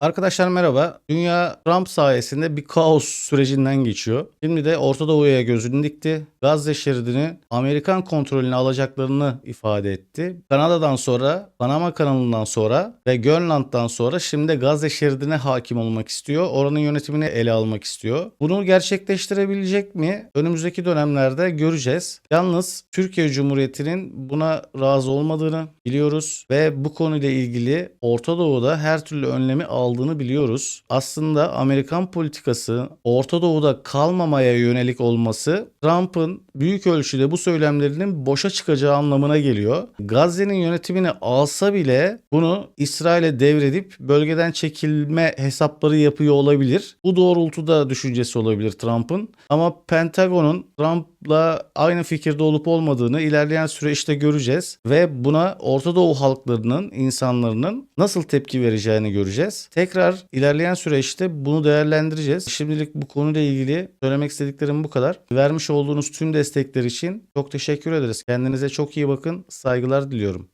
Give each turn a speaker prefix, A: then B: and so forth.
A: Arkadaşlar merhaba. Dünya Trump sayesinde bir kaos sürecinden geçiyor. Şimdi de Orta Doğu'ya gözünü dikti. Gazze şeridini Amerikan kontrolüne alacaklarını ifade etti. Kanada'dan sonra, Panama kanalından sonra ve Grönland'dan sonra şimdi Gazze şeridine hakim olmak istiyor. Oranın yönetimini ele almak istiyor. Bunu gerçekleştirebilecek mi? Önümüzdeki dönemlerde göreceğiz. Yalnız Türkiye Cumhuriyeti'nin buna razı olmadığını biliyoruz ve bu konuyla ilgili Orta Doğu'da her türlü önlemi aldığını biliyoruz. Aslında Amerikan politikası Orta Doğu'da kalmamaya yönelik olması Trump'ın büyük ölçüde bu söylemlerinin boşa çıkacağı anlamına geliyor. Gazze'nin yönetimini alsa bile bunu İsrail'e devredip bölgeden çekilme hesapları yapıyor olabilir. Bu doğrultuda düşüncesi olabilir Trump'ın. Ama Pentagon'un Trump'la aynı fikirde olup olmadığını ilerleyen süreçte göreceğiz ve buna Orta Doğu halklarının, insanların nasıl tepki vereceğini göreceğiz. Tekrar ilerleyen süreçte bunu değerlendireceğiz. Şimdilik bu konuyla ilgili söylemek istediklerim bu kadar. Vermiş olduğunuz tüm destekler için çok teşekkür ederiz. Kendinize çok iyi bakın. Saygılar diliyorum.